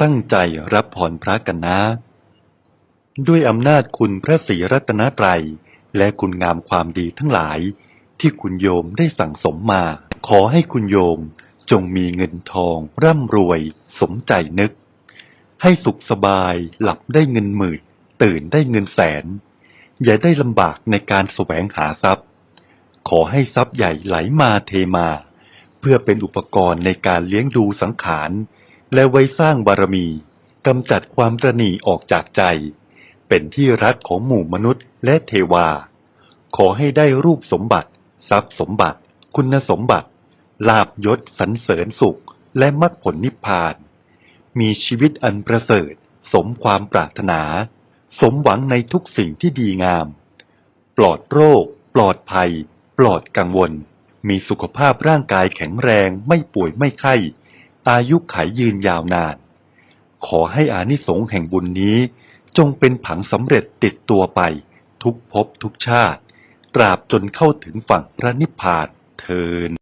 ตั้งใจรับพรพระกันนะ ด้วยอำนาจคุณพระศรีรัตนตรัย และคุณงามความดีทั้งหลาย ที่คุณโยมได้สั่งสมมา ขอให้คุณโยมจงมีเงินทองร่ำรวย สมใจนึก ให้สุขสบายหลับได้เงินหมื่นตื่นได้เงินแสน อย่าได้ลำบากในการแสวงหาทรัพย์ ขอให้ทรัพย์ใหญ่ไหลมาเทมา เพื่อเป็นอุปกรณ์ในการเลี้ยงดูสังขาร และไว้สร้างบารมีกำจัดความตระนีออกจากใจ เป็นที่รักของหมู่มนุษย์และเทวา ขอให้ได้รูปสมบัติ ทรัพย์สมบัติ คุณสมบัติ ลาบยศสรรเสริญสุขและมรรคผลนิพพาน มีชีวิตอันประเสริฐ สมความปรารถนา สมหวังในทุกสิ่งที่ดีงาม ปลอดโรค ปลอดภัย ปลอดกังวล มีสุขภาพร่างกายแข็งแรงไม่ป่วยไม่ไข้ อายุขายยืนยาวนาน ขอให้อานิสงส์แห่งบุญนี้จงเป็นผังสำเร็จติดตัวไป ทุกภพทุกชาติ ตราบจนเข้าถึงฝั่งพระนิพพานเทิน